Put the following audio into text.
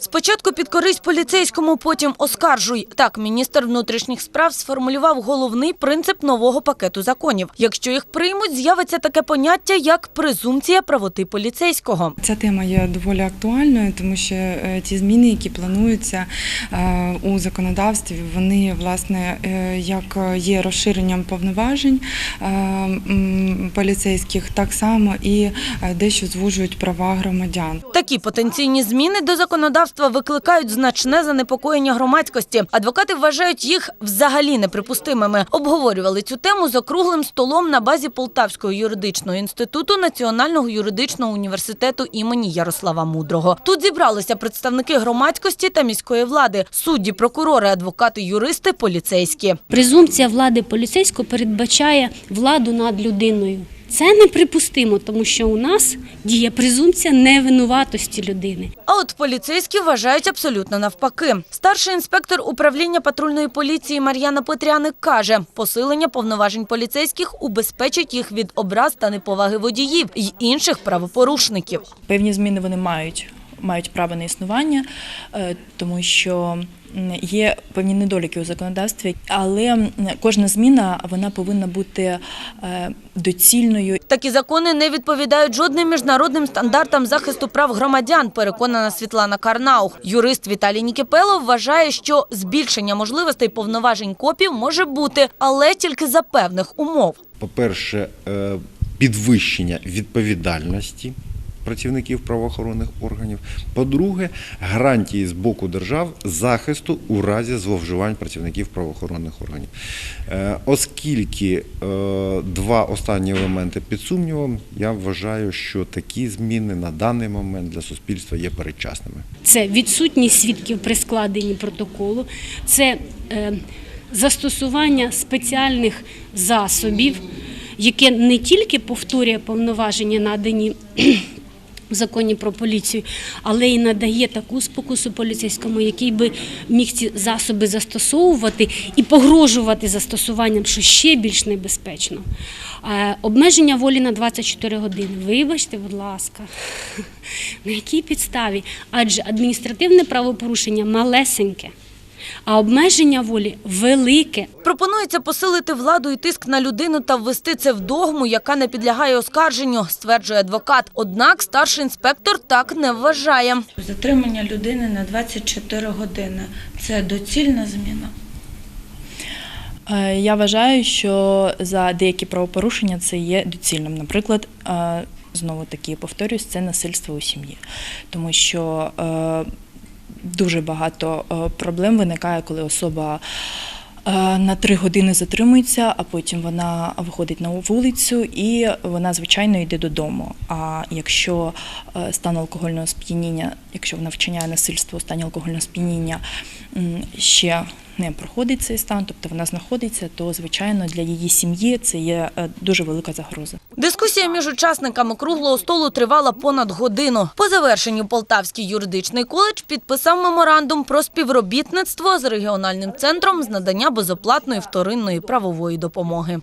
Спочатку підкорись поліцейському, потім оскаржуй. Так, міністр внутрішніх справ сформулював головний принцип нового пакету законів. Якщо їх приймуть, з'явиться таке поняття, як презумпція правоти поліцейського. Ця тема є доволі актуальною, тому що е, ті зміни, які плануються е, у законодавстві, вони власне е, як є розширенням повноважень поліцейських, так само і дещо звужують права громадян. Такі потенційні зміни до законодавства викликають значне занепокоєння громадськості. Адвокати вважають їх взагалі неприпустимими. Обговорювали цю тему за круглим столом на базі Полтавського юридичного інституту Національного юридичного університету імені Ярослава Мудрого. Тут зібралися представники громадськості та міської влади, судді, прокурори, адвокати, юристи, поліцейські. Презумпція влади поліцейського передбачає владу над людиною. Це неприпустимо, тому що у нас діє презумпція невинуватості людини. А от поліцейські вважають абсолютно навпаки. Старший інспектор управління патрульної поліції Мар'яна Петряник каже, посилення повноважень поліцейських убезпечить їх від образ та неповаги водіїв й інших правопорушників. Певні зміни вони мають, мають право на існування, е, тому що є певні недоліки у законодавстві, але кожна зміна вона повинна бути е, доцільною Такі закони не відповідають жодним міжнародним стандартам захисту прав громадян, переконана Світлана Карнаух. Юрист Віталій Нікіпелов вважає, що збільшення можливостей повноважень копів може бути, але тільки за певних умов. по-перше, е, підвищення відповідальності працівників правоохоронних органів. По-друге, гарантії з боку держав захисту у разі зловживань працівників правоохоронних органів. Е, Оскільки е, два останні елементи під сумнівом, я вважаю, що такі зміни на даний момент для суспільства є передчасними. Це відсутність свідків при складенні протоколу, це е, застосування спеціальних засобів, яке не тільки повторює повноваження надані. В законі про поліцію, але й надає таку спокусу поліцейському, який би міг ці засоби застосовувати і погрожувати застосуванням, що ще більш небезпечно. Е, Обмеження волі на 24 години. Вибачте, будь ласка, на якій підставі? Адже адміністративне правопорушення малесеньке, а обмеження волі велике. Пропонується посилити владу і тиск на людину та ввести це в догму, яка не підлягає оскарженню, стверджує адвокат. Однак старший інспектор так не вважає. Затримання людини на 24 години це доцільна зміна. Е, Я вважаю, що за деякі правопорушення це є доцільним. Наприклад, е, знову таки повторюсь, це насильство у сім'ї, тому що е, дуже багато е, проблем виникає, коли особа. е, На три години затримується, а потім вона виходить на вулицю і вона звичайно йде додому. А якщо е, стан алкогольного сп'яніння, якщо вона вчиняє насильство у стані алкогольного сп'яніння, ще не проходить цей стан, тобто вона знаходиться, то звичайно для її сім'ї це є е, дуже велика загроза. Дискусія між учасниками круглого столу тривала понад годину. По завершенню Полтавський юридичний коледж підписав меморандум про співробітництво з регіональним центром з надання безоплатної вторинної правової допомоги.